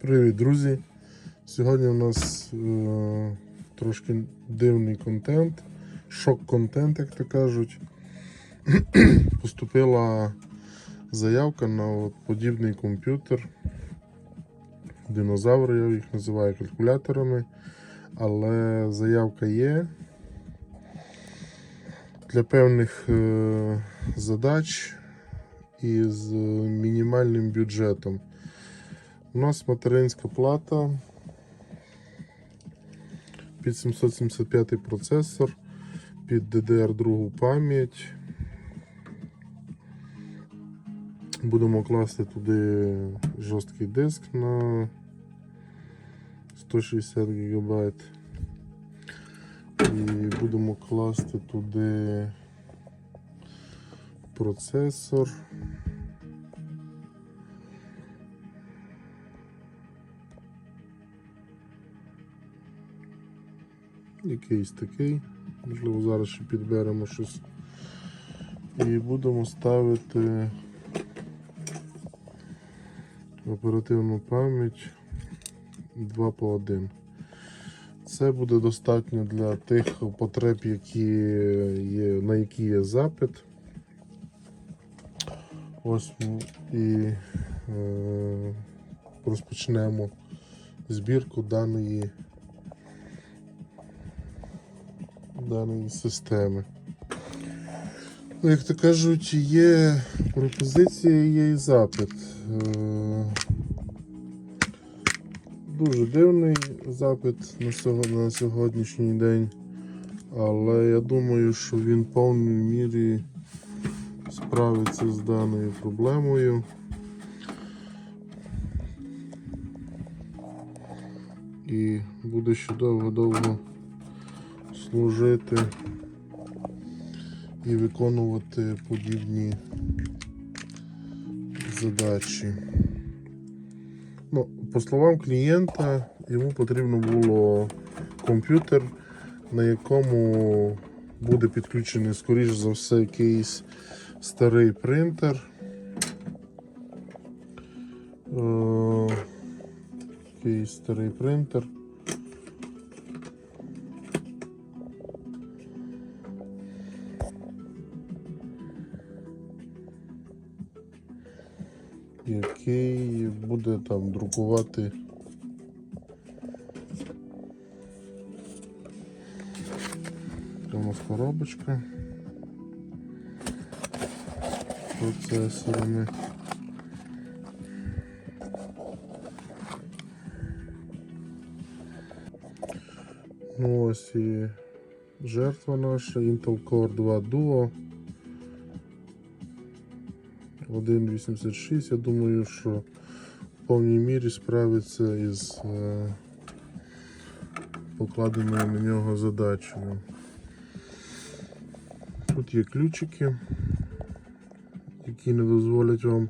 Привіт, друзі! Сьогодні у нас е, трошки дивний контент, шок-контент, як то кажуть. Поступила заявка на от подібний комп'ютер. Динозаври, я їх називаю калькуляторами. Але заявка є для певних е, задач із мінімальним бюджетом. У нас материнська плата під 775 процесор, під DDR2 пам'ять. Будемо класти туди жорсткий диск на 160 ГБ. І будемо класти туди процесор. Якийсь такий. Можливо, зараз ще підберемо щось. І будемо ставити оперативну пам'ять 2 по 1. Це буде достатньо для тих потреб, які є, на які є запит. Ось і е, розпочнемо збірку даної даної системи. Ну, як то кажуть, є пропозиція, є і запит. Е, Дуже дивний запит на сьогоднішній день, але я думаю, що він в повній мірі справиться з даною проблемою. І буде ще довго-довго служити і виконувати подібні задачі. Ну, по словам клієнта, йому потрібно було комп'ютер, на якому буде підключений, скоріш за все, якийсь старий принтер. Е, Якийсь старий принтер. Який буде там друкувати. Це у нас коробочка процесорами. Ну ось і жертва наша Intel Core 2 Duo 1.86. Я думаю, що в повній мірі справиться із е, покладеною на нього задачею. Тут є ключики, які не дозволять вам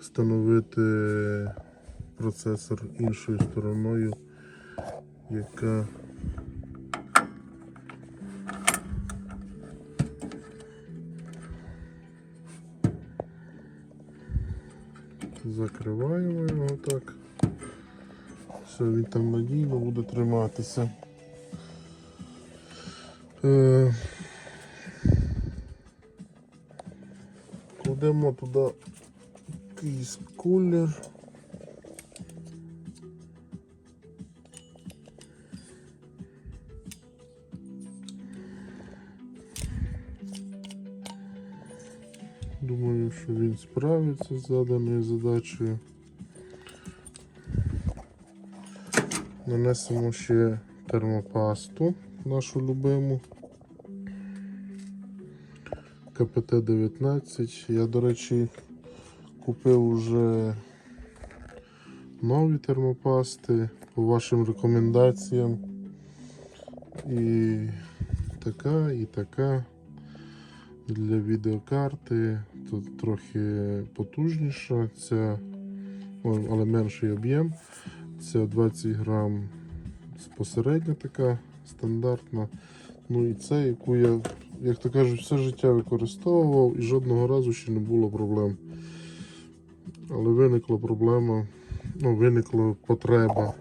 встановити процесор іншою стороною, яка Закриваємо його так. Все, він там надійно буде триматися. Е, Кладемо туди якийсь кулер. Справиться з заданою задачею. Нанесемо ще термопасту нашу любиму. КПТ-19. Я, до речі, купив уже нові термопасти по вашим рекомендаціям. І така, і така для відеокарти. Тут трохи потужніша, ця, але менший об'єм. Це 20 грам посередня така стандартна. Ну і це, яку я, як то кажуть, все життя використовував і жодного разу ще не було проблем. Але виникла проблема ну, виникла потреба.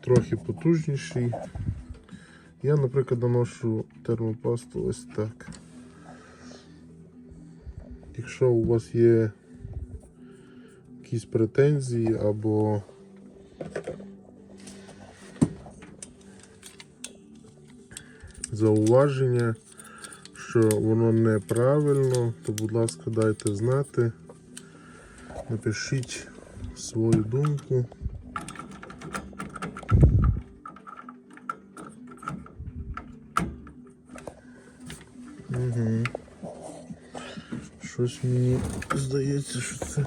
Трохи потужніший. Я, наприклад, наношу термопасту ось так. Якщо у вас є якісь претензії або зауваження, що воно неправильно, то будь ласка, дайте знати. Напишіть свою думку. Угу. Щось мені здається, що це.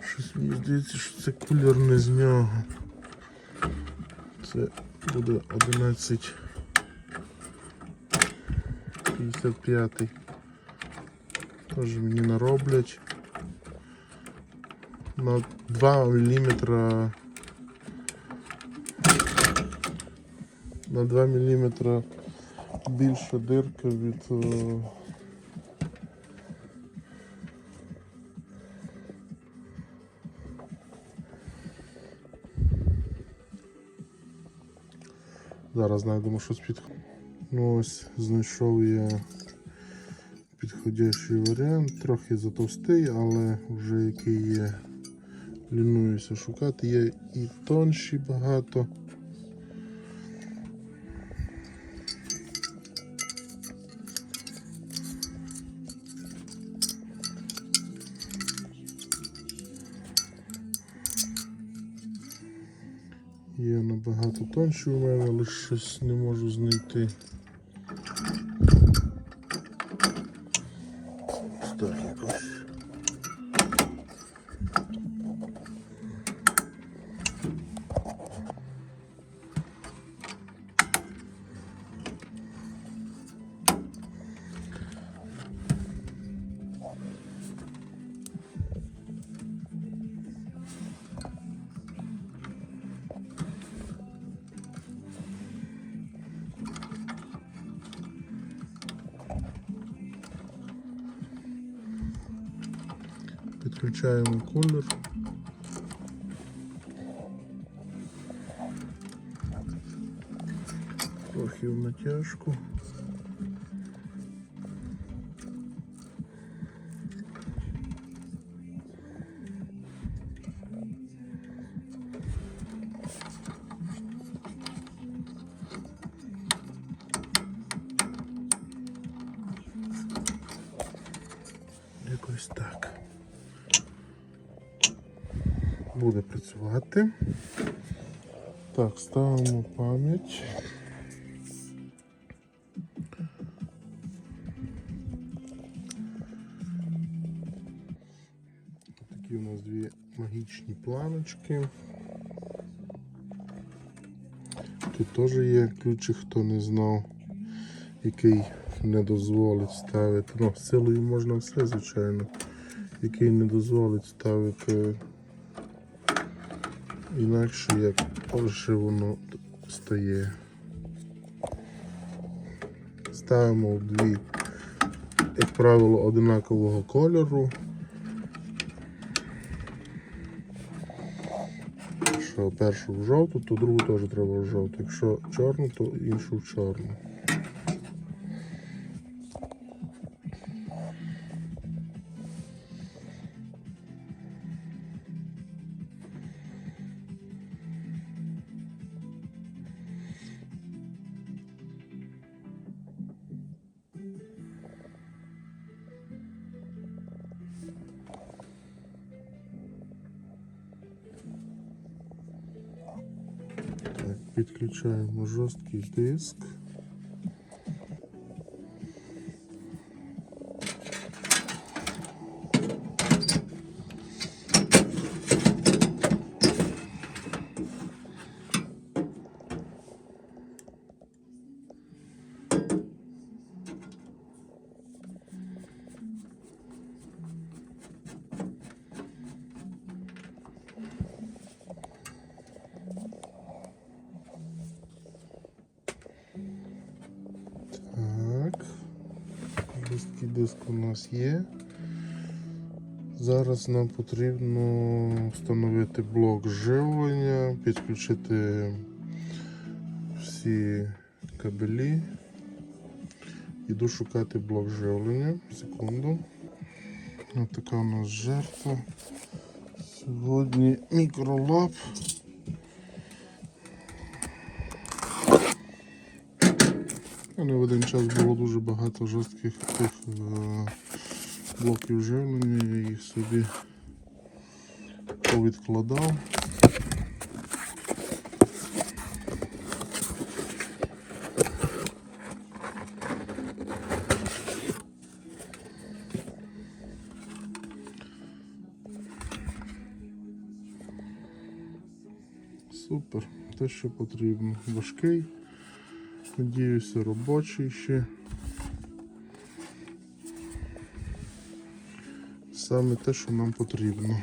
Щось мені здається, що це кулер не з нього. Це буде 11 55. Теж мені нароблять на 2 мм на 2 мм більша дирка від Зараз знайдемо щось під. Ну ось знайшов я підходящий варіант, трохи затовстий, але вже який є. Лінуюся шукати. Є і тонші багато. Є набагато тонші у мене, але щось не можу знайти. Підключаємо кулер. Трохи в натяжку. Працювати. Так, ставимо пам'ять. Такі у нас дві магічні планочки. Тут теж є ключик, хто не знав, який не дозволить ставити. Ну, силою можна все, звичайно, який не дозволить ставити інакше, як вже воно стає. Ставимо дві, як правило, однакового кольору. Якщо першу в жовту, то другу теж треба в жовту. Якщо чорну, то іншу в чорну. Підключаємо жорсткий диск. Диск у нас є. Зараз нам потрібно встановити блок живлення, підключити всі кабелі. Іду шукати блок живлення. Секунду. Ось така у нас жертва. Сьогодні мікролаб. Мене в один час було дуже багато жорстких тих е, блоків живлення, я їх собі повідкладав. Супер, те, що потрібно. Важкий, надіюся, робочий ще. Саме те, що нам потрібно.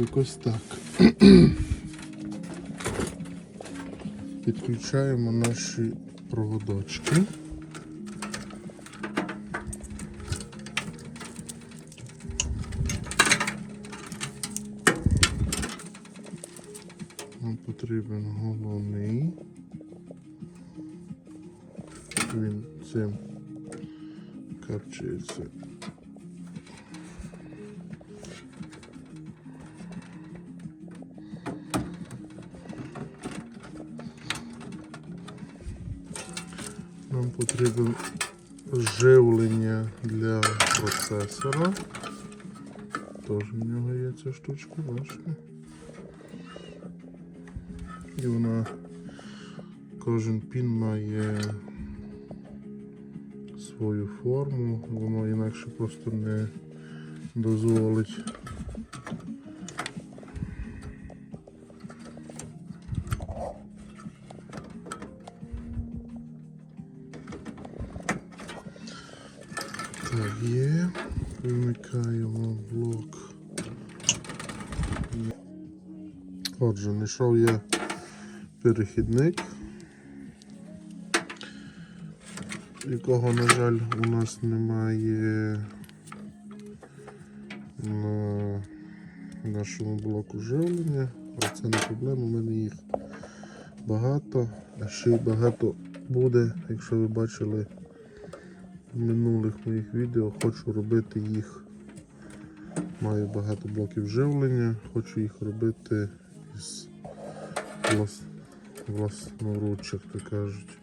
якось так. Підключаємо наші проводочки. Нам потрібен головний. Він цим капчується. Потрібен живлення для процесора. Теж в нього є ця штучка, бачите? І вона кожен пін має свою форму, воно інакше просто не дозволить. Є. Вимикаємо блок. Отже, знайшов я перехідник, якого, на жаль, у нас немає на нашому блоку живлення, але це не проблема, у мене їх багато, а ще й багато буде, якщо ви бачили минулих моїх відео, хочу робити їх. Маю багато блоків живлення, хочу їх робити із влас... власноруч, як то кажуть.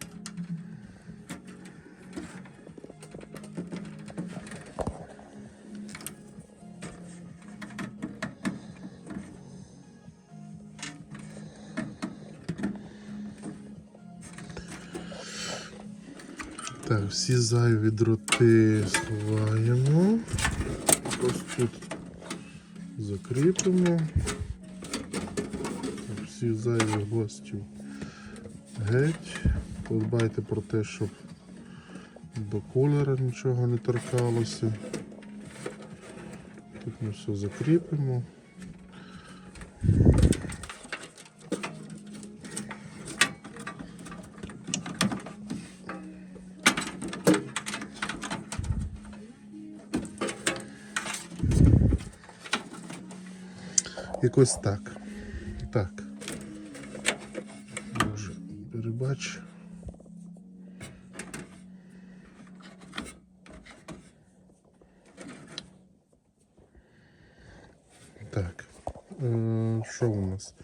Всі зайві дроти сховаємо. Ось тут закріпимо. Всі зайві гостів геть. Подбайте про те, щоб до кулера нічого не торкалося. Тут ми все закріпимо. Якось так. Так. Може, перебач. Так. Е, Що у нас?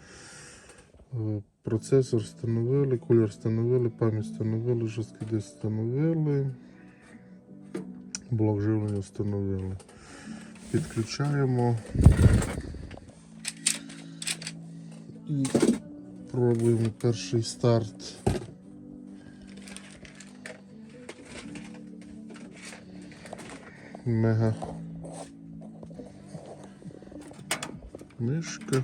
Е, Процесор встановили, кулер встановили, пам'ять встановили, жорсткий диск встановили. Блок живлення встановили. Підключаємо. І пробуємо перший старт. Мега мишка,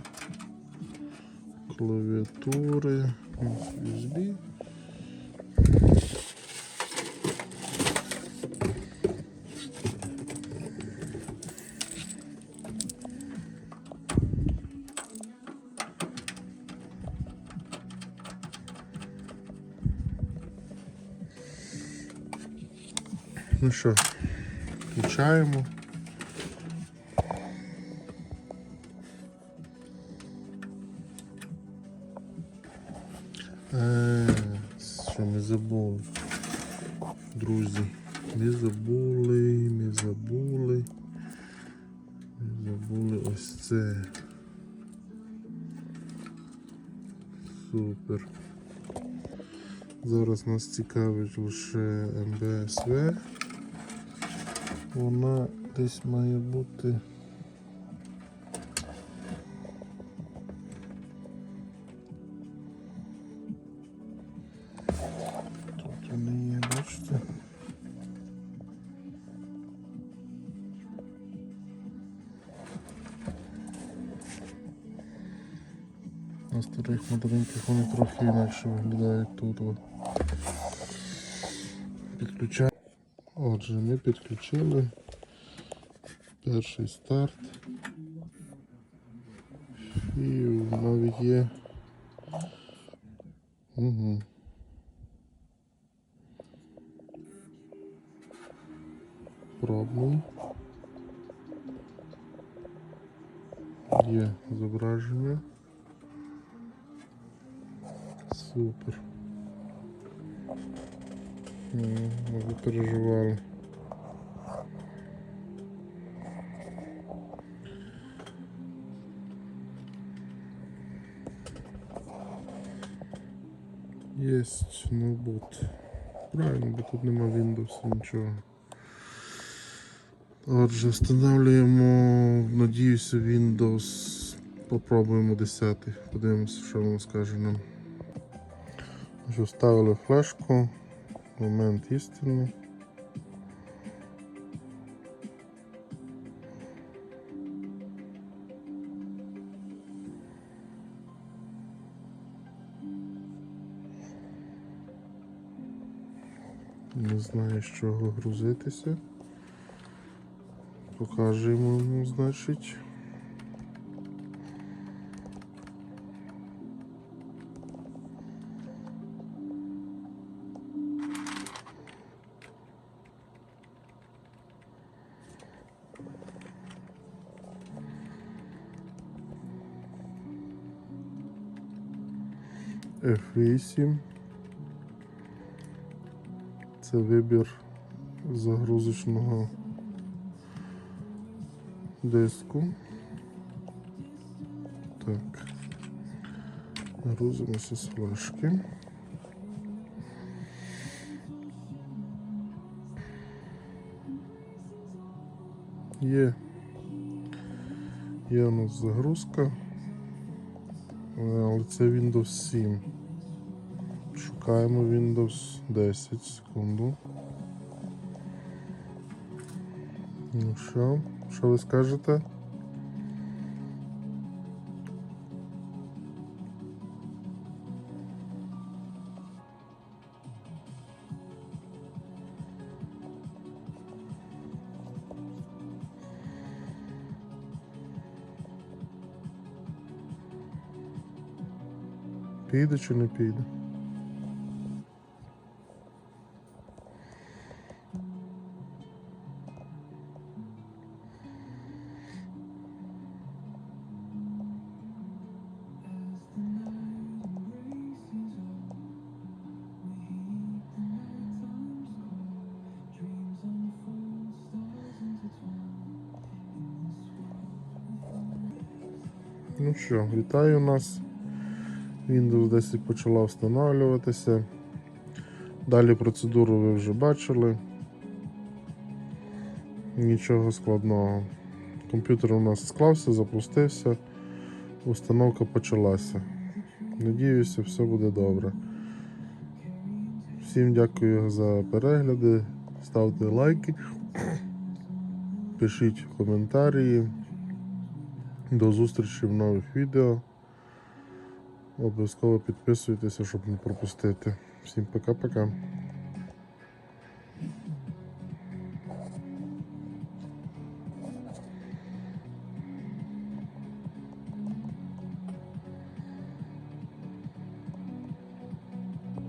клавіатури, USB. Ну що, включаємо. Е, що ми забули? Друзі, ми забули, ми забули. Ми забули ось це. Супер. Зараз нас цікавить лише МБСВ. Вона десь має бути. Тут вони є, бачите? На старих моделинках вони трохи інакше виглядають тут. Підключаємо. Отже, ми підключили перший старт. І навіть є. Угу. Пробний. Є зображення. Супер. М, Ви переживали. Єсть ноутбук. Правильно, бо тут нема Windows нічого. Отже, встановлюємо, надіюся, Windows. Попробуємо 10. Подивимося, що воно скаже нам. Вставили флешку. Момент істини. Не знає, з чого грузитися. Покажемо йому, значить. F8 це вибір загрузочного диску. Так. Грузимося з флешки. Є. Є у нас загрузка. Але це Windows 7. Шукаємо Windows 10 секунду. Ну що? Що ви скажете? Піде чи не піде? Що, вітаю нас. Windows 10 почала встановлюватися. Далі процедуру ви вже бачили. Нічого складного. Комп'ютер у нас склався, запустився, установка почалася. Надіюся, все буде добре. Всім дякую за перегляди. Ставте лайки, пишіть коментарі. До зустрічі в нових відео. Обов'язково підписуйтеся, щоб не пропустити. Всім пока-пока.